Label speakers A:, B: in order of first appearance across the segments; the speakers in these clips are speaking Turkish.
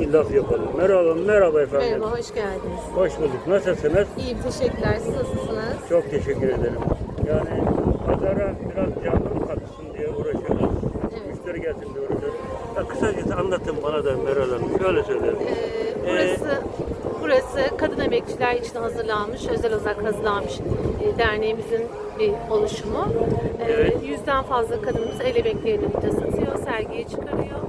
A: bir laf yapalım. Merhaba, merhaba efendim.
B: Merhaba, hoş geldiniz.
A: Hoş bulduk. Nasılsınız?
B: İyiyim, teşekkürler. Siz nasılsınız?
A: Çok teşekkür ederim. Yani pazara biraz canlılık katsın diye uğraşıyoruz.
B: Evet.
A: Müşteri gelsin diye uğraşıyoruz. Ya kısacası anlatın bana da Meral Hanım. Şöyle söyleyeyim.
B: Ee, burası burası kadın emekçiler için hazırlanmış, özel olarak hazırlanmış e, derneğimizin bir oluşumu. Ee,
A: Evet.
B: Yüzden fazla kadınımız el emeklerini burada satıyor, sergiye çıkarıyor.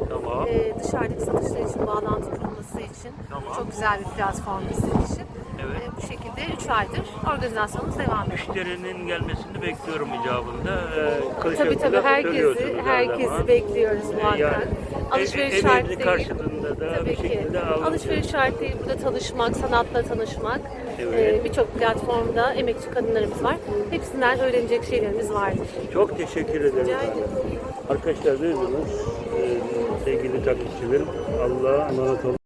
B: Dışarıdaki satışlar için bağlantı kurulması için
A: Tamam.
B: çok güzel bir platform bizim için.
A: Evet.
B: Ee, bu şekilde 3 aydır organizasyonumuz devam ediyor.
A: Müşterinin gelmesini bekliyorum icabında. Ee,
B: Tabii tabii herkesi
A: her
B: herkesi bekliyoruz
A: Ee,
B: muhakkak.
A: yani
B: Alışveriş
A: e-
B: şart
A: emeğinin
B: değil.
A: karşılığında da
B: Tabii
A: bir
B: ki.
A: şekilde alınıyor.
B: Alışveriş şart değil. Burada tanışmak, sanatla tanışmak.
A: Evet.
B: Ee, Birçok platformda emekçi kadınlarımız var. Hepsinden öğrenecek şeylerimiz vardır.
A: Çok teşekkür ederim.
B: Rica ederim.
A: Arkadaşlar duydunuz. Sevgili takipçilerim. Allah'a emanet olun.